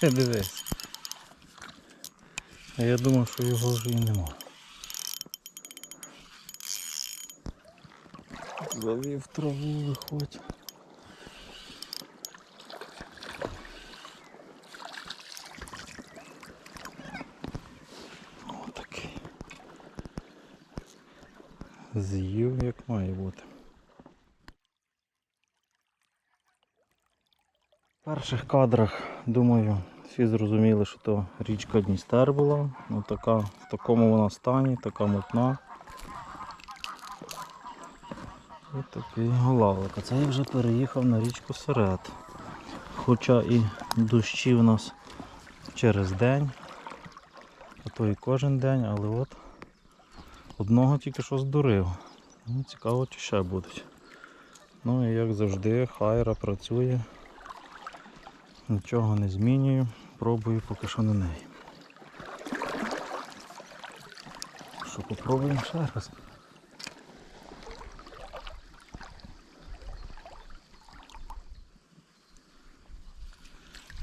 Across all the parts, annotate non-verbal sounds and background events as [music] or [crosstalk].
Дивись. А я думав, що його вже і нема. Завів траву, виходь. Отакий. З'їв як має бути. Перших кадрах, думаю, всі зрозуміли, що то річка Дністер була. Ну, така, в такому вона стані, така мутна. І такий голавлик. А це я вже переїхав на річку Серед. Хоча і дощі в нас через день, а то і кожен день, але от одного тільки що здурив. Ну, цікаво, чи ще будуть. Ну і як завжди, хайра працює. Нічого не змінюю, пробую поки що на неї. Що, попробуємо ще раз.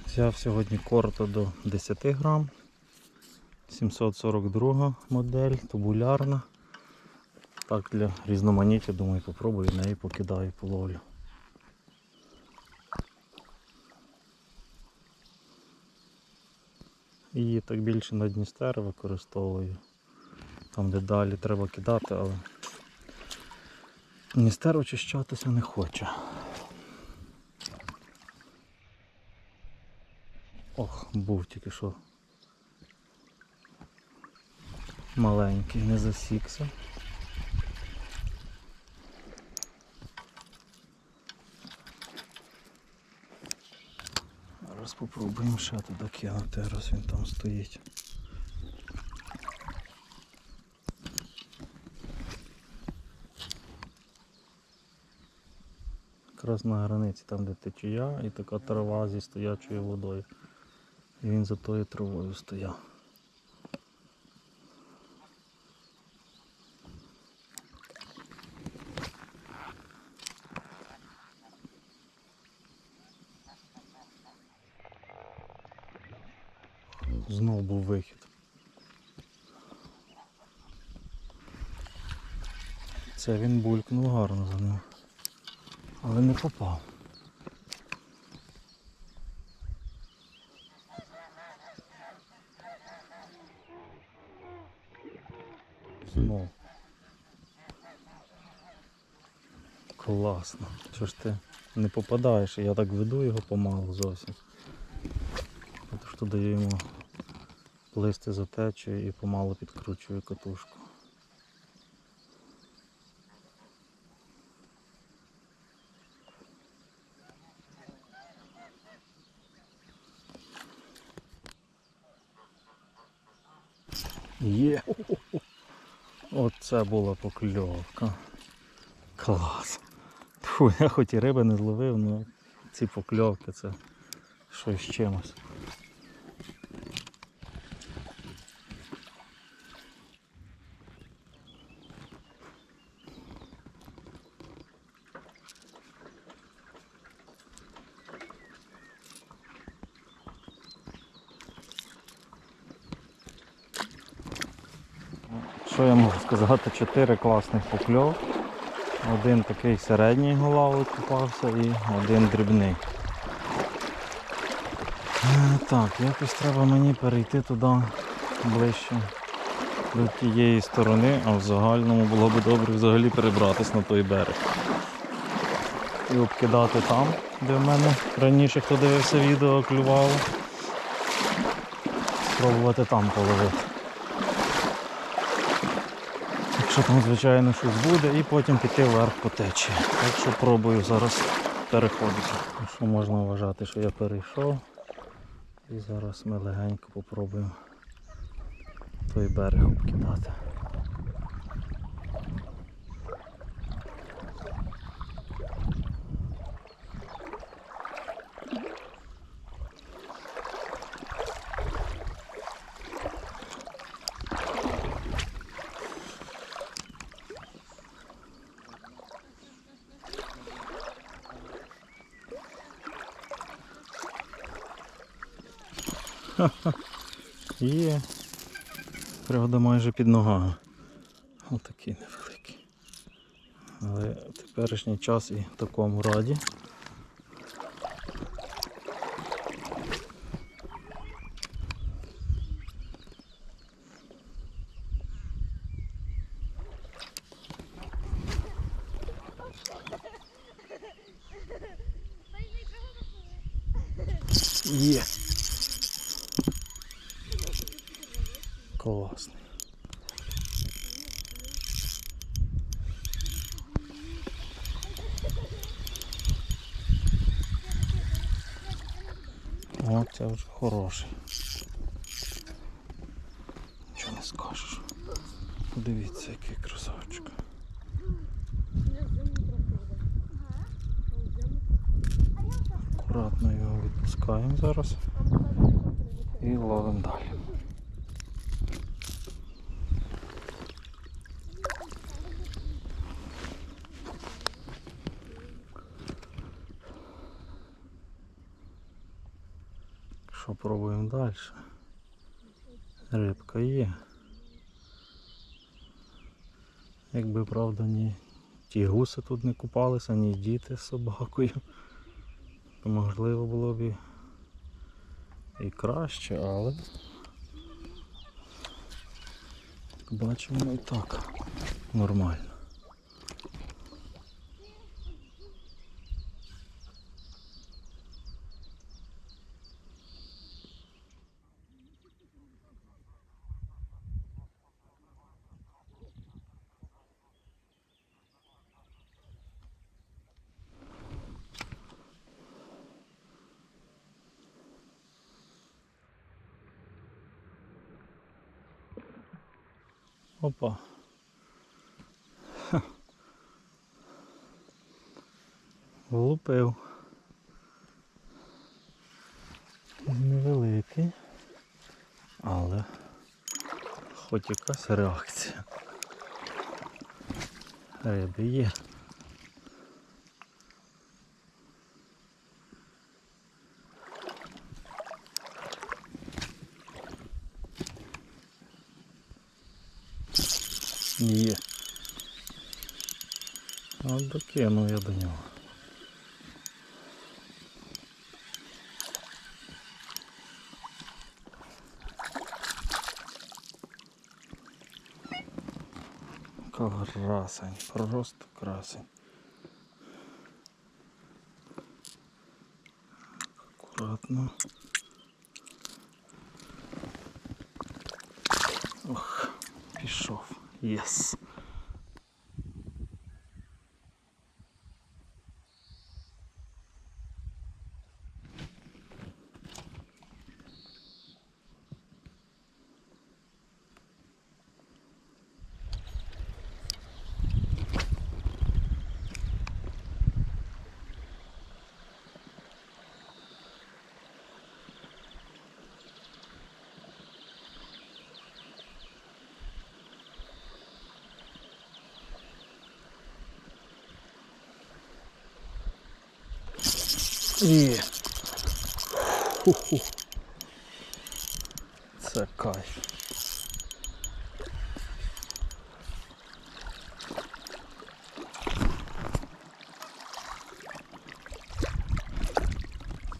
Взяв сьогодні корто до 10 грам. 742 модель, тубулярна. Так для різноманіття, думаю, попробую неї покидаю половлю. Її так більше на Дністер використовую. Там де далі треба кидати, але Дністер очищатися не хоче. Ох, був тільки що маленький, не засікся. Попробуємо ще туди кинути, раз він там стоїть. Якраз на границі, там де течія і така трава зі стоячою водою. І він за тою травою стояв. Знов був вихід. Це він булькнув гарно за ним. Але не попав. Знов. Класно. Чого ж ти не попадаєш? Я так веду його помалу зовсім. Тож то даю йому плисти за течею і помалу підкручую катушку. Є. Оце була покльовка. Клас. Фу, я хоч і риби не зловив, але ці покльовки це щось чимось. Що я можу сказати? Чотири класних покльов. Один такий середній голавлик попався і один дрібний. Е, Так, якось треба мені перейти туди ближче до тієї сторони, а в загальному було б добре взагалі перебратися на той берег. І обкидати там, де в мене раніше хто дивився відео, клювало. Спробувати там половити. Якщо там, звичайно, щось буде, і потім піти вверх по течії. Так що пробую зараз переходити. Ну, Що можна вважати, що я перейшов. І зараз ми легенько попробуємо той берег обкидати. [laughs] Є. Правда, майже під ногами. Отакий невеликий. Але в теперішній час і в такому раді. Є. Класний. О, це вже хороший. Нічого не скажеш. Подивіться, який красавчик. Акуратно його відпускаємо зараз і ловимо далі. Що пробуємо далі? Рибка є. Якби правда ні ті гуси тут не купалися, ні діти з собакою, то можливо було б і, і краще, але бачимо і так нормально. Опа. Влупив. Невеликий, але хоч якась реакція. Риби є. Є. От докинув я до нього. Красень, просто красень. Аккуратно. Ох, пішов. Yes. І. Ху-ху. Це кайф.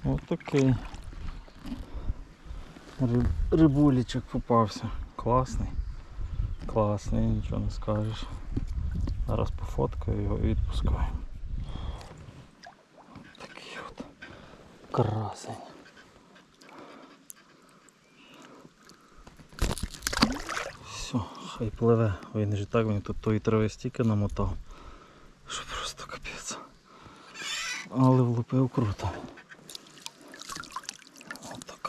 Ось такий Риб, рибулічок попався. Класний. Класний, нічого не скажеш. Зараз пофоткаю його і відпускаю. Такий от красень. Все, хай пливе. Він же так мені тут тої трави стільки намотав. Що просто капець. Але влупив круто.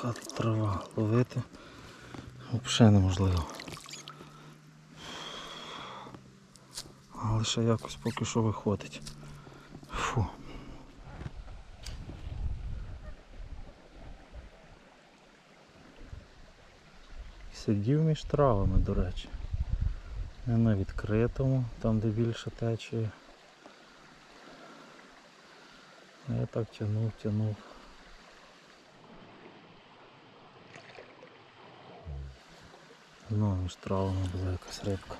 От трава ловити. Взагалі неможливо. Але ще якось поки що виходить. Фу. Сидів між травами, до речі. Не на відкритому, там де більше течії. Я так тягнув, тягнув. Знову ж травма була якась рибка.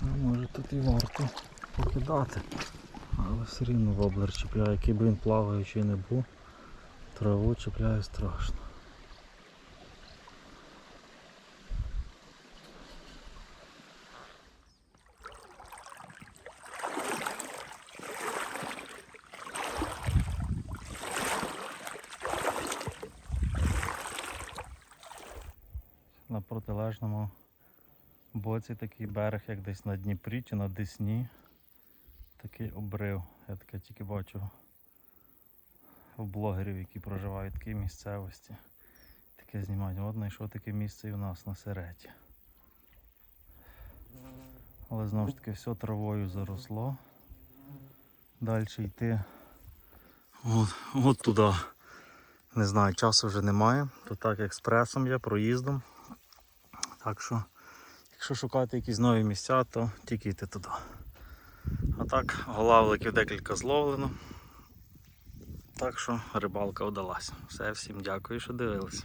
Ну, може тут і варто покидати. Але все рівно воблер чіпляє, який би він плаваючий не був, траву чіпляє страшно. На протилежному боці такий берег, як десь на Дніпрі чи на Десні. Такий обрив. Я таке тільки бачу блогерів, які проживають в такій місцевості. Таке знімають. От знайшов таке місце і у нас на сереті. Але знову ж таки все травою заросло. Далі йти. От, от туди. Не знаю, часу вже немає. То так експресом є, проїздом. Так що, якщо шукати якісь нові місця, то тільки йти туди. А так, голавликів декілька зловлено. Так що рибалка вдалася. Все, всім дякую, що дивилися.